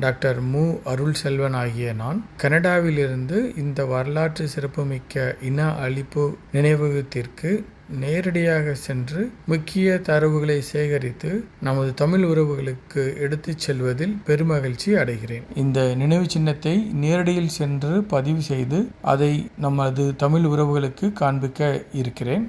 Doctor மு. அருள் செல்வன் ஆகிய நான் கனடாவிலிருந்து இந்த வரலாற்று சிறப்புமிக்க இன அழிப்பு நினைவகத்திற்கு நேரடியாக சென்று முக்கிய தரவுகளை சேகரித்து நமது தமிழ் உறவுகளுக்கு எடுத்துச் செல்வதில் பெருமகிழ்ச்சி அடைகிறேன். இந்த நினைவு சின்னத்தை நேரடியில் சென்று பதிவு செய்து அதை நமது தமிழ் உறவுகளுக்கு காண்பிக்க இருக்கிறேன்.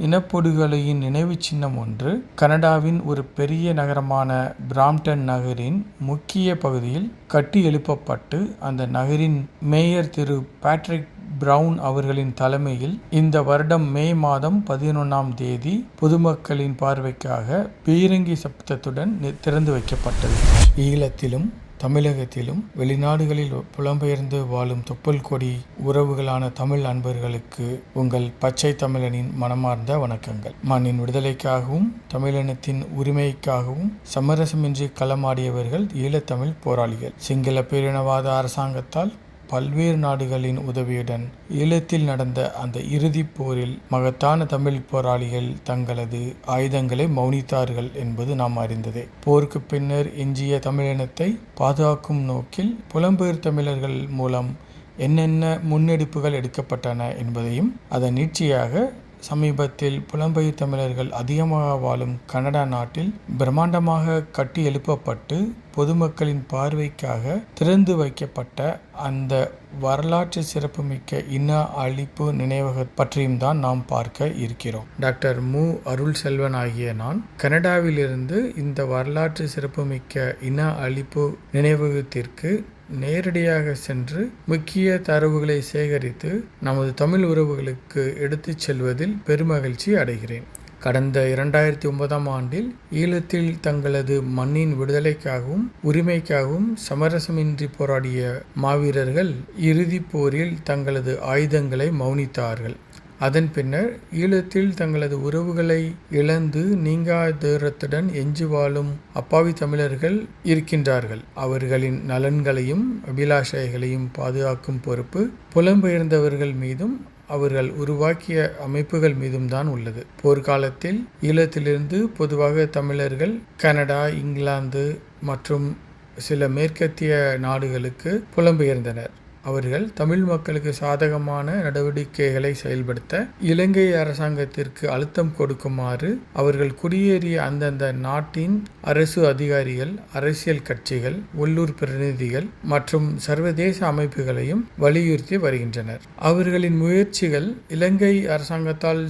இனப்படுகொலையின் நினைவுச் சின்னம் ஒன்று கனடாவின் ஒரு பெரிய நகரமான பிராம்டன் நகரின் முக்கிய பகுதியில் கட்டி எழுப்பப்பட்டு அந்த நகரின் மேயர் திரு பேட்ரிக் பிரவுன் அவர்களின் தலைமையில் இந்த வருடம் மே மாதம் பதினொன்றாம் தேதி பொதுமக்களின் பார்வைக்காக பீரங்கி சப்தத்துடன் திறந்து வைக்கப்பட்டது. ஈழத்திலும் தமிழகத்திலும் வெளிநாடுகளில் புலம்பெயர்ந்து வாழும் தொப்புள் கொடி உறவுகளான தமிழ் அன்பர்களுக்கு உங்கள் பச்சை தமிழனின் மனமார்ந்த வணக்கங்கள். மண்ணின் விடுதலைக்காகவும் தமிழினத்தின் உரிமைக்காகவும் சமரசமின்றி களமாடியவர்கள் ஈழத்தமிழ் போராளிகள். சிங்கள பேரினவாத அரசாங்கத்தால் பல்வேறு நாடுகளின் உதவியுடன் ஈழத்தில் நடந்த அந்த இறுதிப் போரில் மகத்தான தமிழ் போராளிகள் தங்களது ஆயுதங்களை மௌனித்தார்கள் என்பது நாம் அறிந்ததே. போருக்கு பின்னர் எஞ்சிய தமிழினத்தை பாதுகாக்கும் நோக்கில் புலம்பெயர் தமிழர்கள் மூலம் என்னென்ன முன்னெடுப்புகள் எடுக்கப்பட்டன என்பதையும் அதன் நீட்சியாக சமீபத்தில் புலம்பெயர் தமிழர்கள் அதிகமாக வாழும் கனடா நாட்டில் பிரம்மாண்டமாக கட்டி எழுப்பப்பட்டு பொதுமக்களின் பார்வைக்காக திறந்து வைக்கப்பட்ட அந்த வரலாற்று சிறப்புமிக்க இன அழிப்பு நினைவக பற்றியும் தான் நாம் பார்க்க இருக்கிறோம். டாக்டர் மு. அருள் செல்வன் ஆகிய நான் கனடாவிலிருந்து இந்த வரலாற்று சிறப்புமிக்க இன அழிப்பு நினைவகத்திற்கு நேரடியாக சென்று முக்கிய தரவுகளை சேகரித்து நமது தமிழ் உறவுகளுக்கு எடுத்துச் செல்வதில் பெருமகிழ்ச்சி அடைகிறேன். கடந்த இரண்டாயிரத்தி ஒன்பதாம் ஆண்டில் ஈழத்தில் தங்களது மண்ணின் விடுதலைக்காகவும் உரிமைக்காகவும் சமரசமின்றி போராடிய மாவீரர்கள் இறுதிப் போரில் தங்களது ஆயுதங்களை மௌனித்தார்கள். அதன் பின்னர் ஈழத்தில் தங்களது உறவுகளை இழந்து நீங்காதூரத்துடன் எஞ்சி வாழும் அப்பாவி தமிழர்கள் இருக்கின்றார்கள். அவர்களின் நலன்களையும் அபிலாஷைகளையும் பாதுகாக்கும் பொறுப்பு புலம்பெயர்ந்தவர்கள் மீதும் அவர்கள் உருவாக்கிய அமைப்புகள் மீதும் தான் உள்ளது. போர்க்காலத்தில் ஈழத்திலிருந்து பொதுவாக தமிழர்கள் கனடா இங்கிலாந்து மற்றும் சில மேற்கத்திய நாடுகளுக்கு புலம்பெயர்ந்தனர். அவர்கள் தமிழ் மக்களுக்கு சாதகமான நடவடிக்கைகளை செயல்படுத்த இலங்கை அரசாங்கத்திற்கு அழுத்தம் கொடுக்குமாறு அவர்கள் குடியேறிய அந்தந்த நாட்டின் அரசு அதிகாரிகள் அரசியல் கட்சிகள் உள்ளூர் பிரதிநிதிகள் மற்றும் சர்வதேச அமைப்புகளையும் வலியுறுத்தி வருகின்றனர். அவர்களின் முயற்சிகள் இலங்கை அரசாங்கத்தால்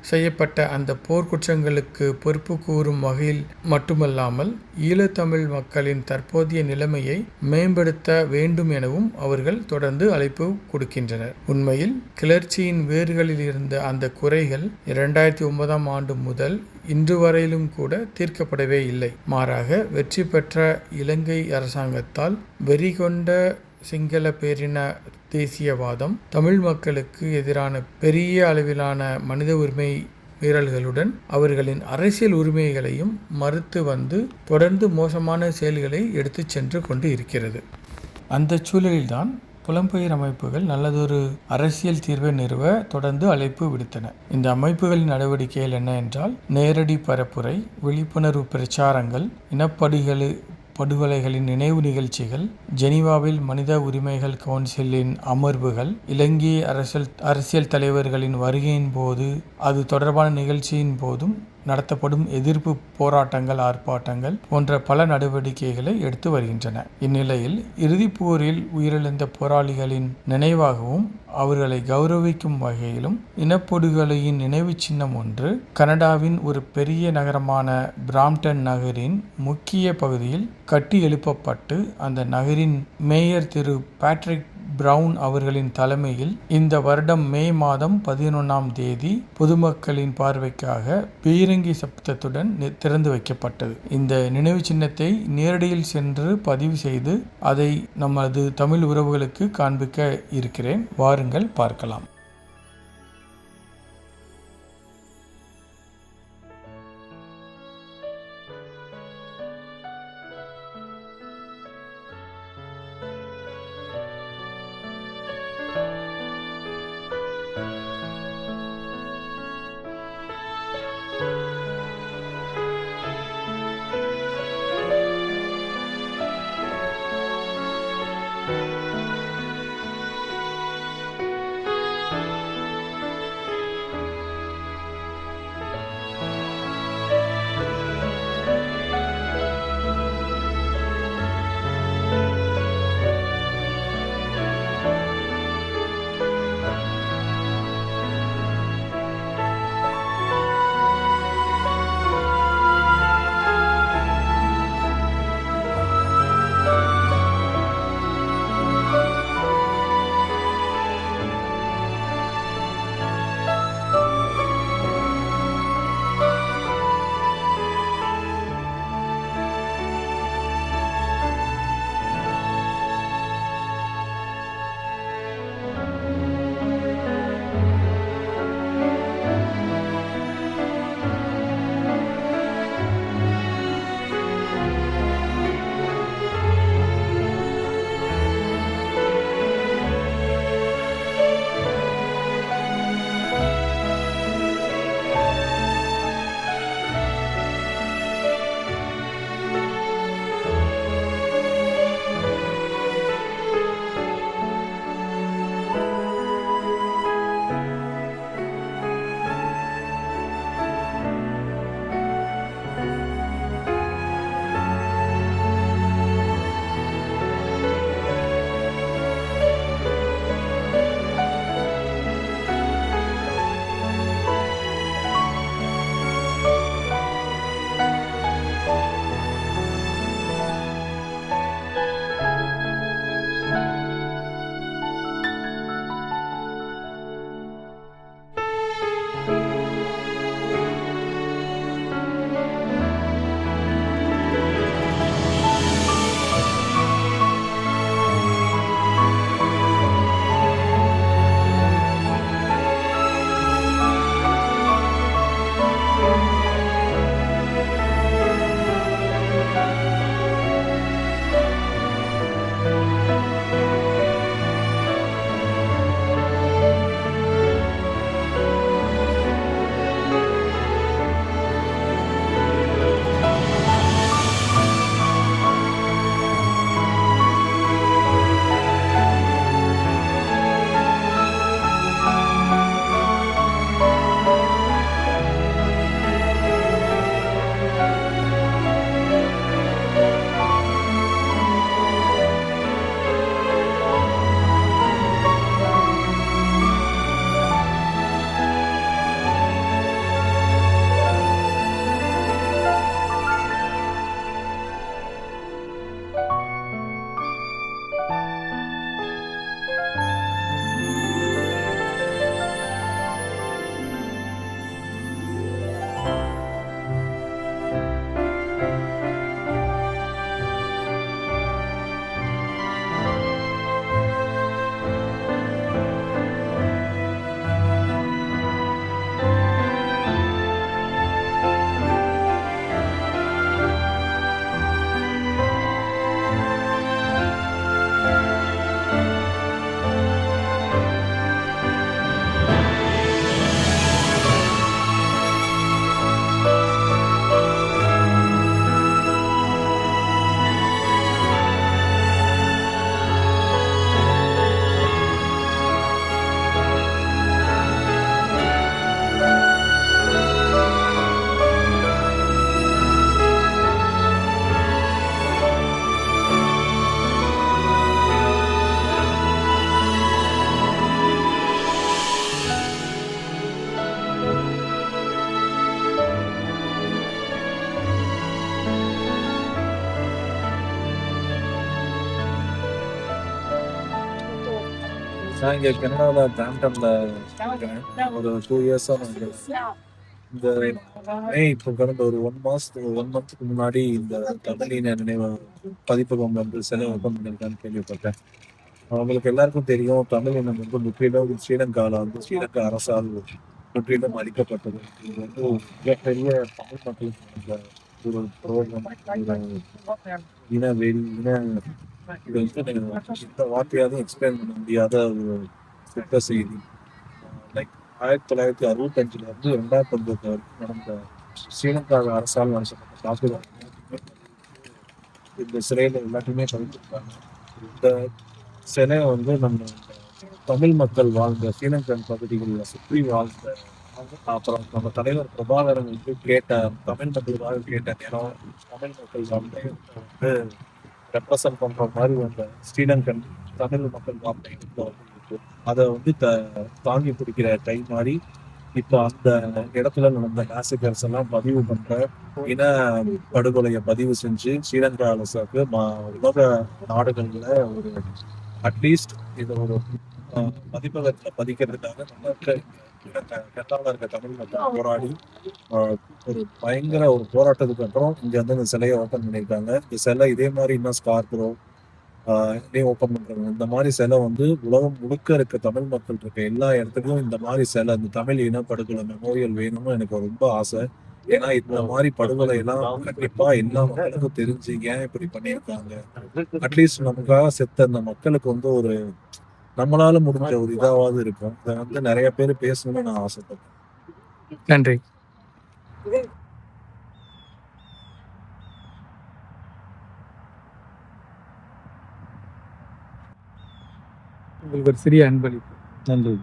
செய்யப்பட்ட அந்த போர்க்குற்றங்களுக்கு பொறுப்பு கூறும் வகையில் மட்டுமல்லாமல் ஈழத்தமிழ் மக்களின் தற்போதைய நிலைமையை மேம்படுத்த வேண்டும் எனவும் அவர்கள் தொடர்ந்து அழைப்பு கொடுக்கின்றனர். உண்மையில் கிளர்ச்சியின் வேர்களில் இருந்த அந்த குறைகள் இரண்டாயிரத்தி ஒன்பதாம் ஆண்டு முதல் இன்று வரையிலும் கூட தீர்க்கப்படவே இல்லை. மாறாக வெற்றி பெற்ற இலங்கை அரசாங்கத்தால் வெறி கொண்ட சிங்கள பேரின தேசியவாதம் தமிழ் மக்களுக்கு எதிரான பெரிய அளவிலான மனித உரிமை மீறல்களுடன் அவர்களின் அரசியல் உரிமைகளையும் மறுத்து வந்து தொடர்ந்து மோசமான செயல்களை எடுத்து சென்று கொண்டு இருக்கிறது. அந்த சூழலில்தான் புலம்பெயர் அமைப்புகள் நல்லதொரு அரசியல் தீர்வை நிறுவ தொடர்ந்து அழைப்பு விடுத்தன. இந்த அமைப்புகளின் நடவடிக்கைகள் என்ன என்றால் நேரடி பரப்புரை விழிப்புணர்வு பிரச்சாரங்கள் இனப்படுகொலை படுகொலைகளின் நினைவு நிகழ்ச்சிகள் ஜெனீவாவில் மனித உரிமைகள் கவுன்சிலின் அமர்வுகள் இலங்கை அரசியல் அரசியல் தலைவர்களின் வருகையின் போது அது தொடர்பான நிகழ்ச்சியின் போதும் நடத்தப்படும் எதிர்ப்பு போராட்டங்கள் ஆர்ப்பாட்டங்கள் போன்ற பல நடவடிக்கைகளை எடுத்து வருகின்றன. இந்நிலையில் இறுதிப் போரில் உயிரிழந்த போராளிகளின் நினைவாகவும் அவர்களை கௌரவிக்கும் வகையிலும் இனப்படுகொலையின் நினைவு சின்னம் ஒன்று கனடாவின் ஒரு பெரிய நகரமான பிராம்டன் நகரின் முக்கிய பகுதியில் கட்டி எழுப்பப்பட்டு அந்த நகரின் மேயர் திரு பேட்ரிக் பிரவுன் அவர்களின் தலைமையில் இந்த வருடம் மே மாதம் பதினொன்றாம் தேதி பொதுமக்களின் பார்வைக்காக பீரங்கி சப்தத்துடன் திறந்து வைக்கப்பட்டது. இந்த நினைவு சின்னத்தை நேரடியில் சென்று பதிவு செய்து அதை நமது தமிழ் உறவுகளுக்கு காண்பிக்க இருக்கிறேன். வாருங்கள் பார்க்கலாம். நான் இங்கே கனடாவில் பிராம்டனில் இருக்கேன். ஒரு டூ இயர்ஸாக நான் இங்கே இந்த மே இப்போ கடந்த ஒரு ஒன் மாதத்துக்கு ஒன் மந்த்துக்கு முன்னாடி இந்த தமிழின நினைவு பதிப்பகம் வந்து சிலை ஓப்பன் பண்ணியிருக்கான்னு கேள்விப்பட்டேன். அவங்களுக்கு எல்லாருக்கும் தெரியும் தமிழ் இனம் வந்து முற்றிலும் ஸ்ரீலங்காவில் வந்து ஸ்ரீலங்கா அரசால் முற்றிலும் அளிக்கப்பட்டது இது வந்து மிகப்பெரிய தமிழ் மக்களுக்கு இந்த ஒரு புரோகம் இன வெளி இன இது வந்து இந்த வார்த்தையாவது எக்ஸ்பிளைன் பண்ண முடியாத ஒரு திட்ட செய்தி. லைக் ஆயிரத்தி தொள்ளாயிரத்தி அறுபத்தஞ்சுல இருந்து ரெண்டாயிரத்தி ஒன்பது வரைக்கும் நடந்த ஸ்ரீலங்கா அரசால் நடத்தப்பட்ட தாக்குதல் இந்த சிறையில் எல்லாத்தையுமே கவிழ்த்திருக்காங்க. இந்த சிலை வந்து நம்ம தமிழ் மக்கள் வாழ்ந்த ஸ்ரீலங்கன் பகுதிகளில் சுற்றி வாழ்ந்த அப்புறம் நம்ம தலைவர் பிரபாகரன் வந்து கேட்ட தமிழ் மக்களுக்காக கேட்ட நேரம் தமிழ் மக்கள் வாழ்ந்த வந்து ரெப்ரசன்ட் பண்ற மாதிரி அந்த ஸ்ரீலங்கன் தமிழ் மக்கள் வாழ்ந்த அதை வந்து த- தாங்கி பிடிக்கிற கை மாதிரி இப்போ அந்த இடத்துல நடந்த மேசக்கர்ஸ் எல்லாம் பதிவு பண்ற இன படுகொலையை பதிவு செஞ்சு ஸ்ரீலங்கா அரசுக்கு உலக நாடுகள்ல ஒரு அட்லீஸ்ட் இதை ஒரு அஹ், பதிப்பகத்துல பதிக்கிறதுக்காக நம்ம இருக்க இருக்க தமிழ் மக்கள் போராடி ஒரு பயங்கர ஒரு போராட்டத்துக்கு அப்புறம் இங்க வந்து இந்த சிலையை ஓப்பன் பண்ணியிருக்காங்க. இந்த சிலை இதே மாதிரி இன்னும் ஸ்கார்பரோ இதையும் ஓப்பன் பண்றாங்க. இந்த மாதிரி சிலை வந்து உலகம் முழுக்க இருக்க தமிழ் மக்கள் இருக்க எல்லா இடத்துக்கும் இந்த மாதிரி சிலை இந்த தமிழ் இனப்படுகொலை மெமோரியல் வேணும்னு எனக்கு ரொம்ப ஆசை. ஏன்னா இந்த மாதிரி படுகொலை எல்லாம் கண்டிப்பா எல்லா மக்களுக்கும் தெரிஞ்சு ஏன் இப்படி பண்ணியிருக்காங்க? அட்லீஸ்ட் நமக்காக செத்த அந்த மக்களுக்கு வந்து ஒரு நம்மளால முடிஞ்ச ஒரு இதாவது இருக்கும். இதை வந்து நிறைய பேர் பேசணும்னு நான் ஆசைப்படுறேன். நன்றி. உங்களுக்கு ஒரு சிறிய அன்பளிப்பு. நன்றி.